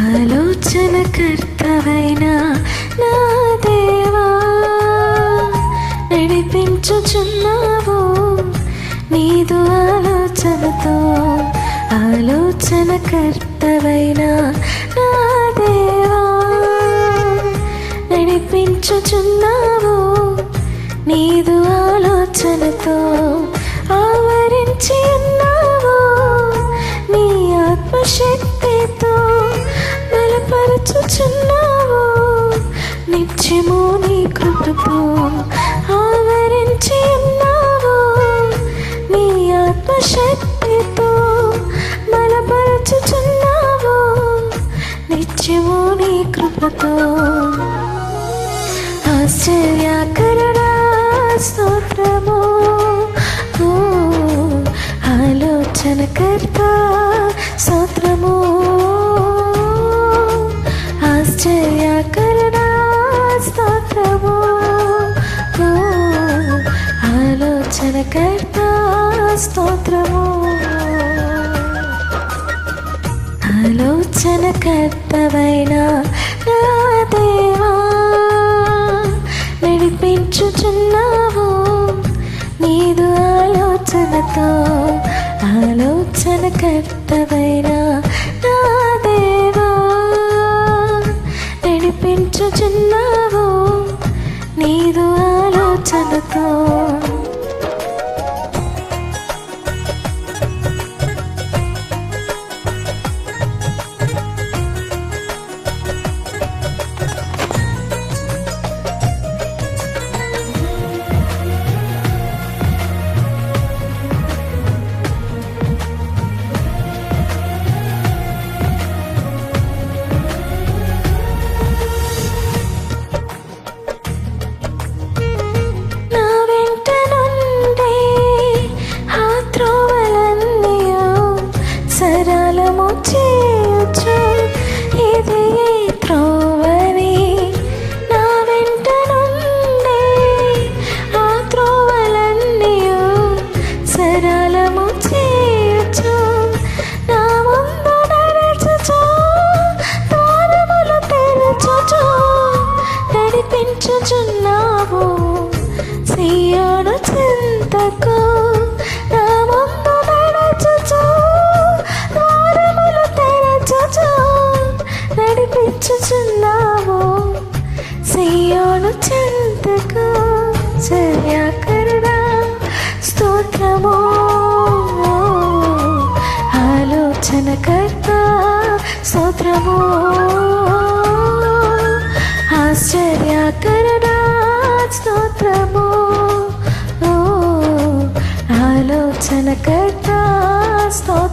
ఆలోచనకర్తవైన నా దేవా నడిపించుచున్నావు నీదు ఆలోచనతో ఆలోచనకర్తవైన నా బలపరచుచున్నావు నిత్యము నీ కృపతో ఆవరించి ఉన్నావు. నీ ఆత్మశక్తితో బలపరచుచున్నావు. నిత్యము నీ కృపతో ఆశ్చర్యకరుడా స్తోత్రము. ఆలోచనకర్త స్తోత్రము ఆలోచనకర్త స్తోత్రము. ఆలోచనకర్తవైన నా దేవా నడిపించుచున్నావు నీదు ఆలోచనతో. ఆలోచనకర్తవైన నా దేవా నడిపించుచున్నావు నీదు ఆలోచనతో. సరళము చేయొచ్చు ఆలోచనకర్త స్తోత్రము ఆశ్చర్యకరణ స్తోత్రము. ఆలోచనకర్త స్తోత్రము.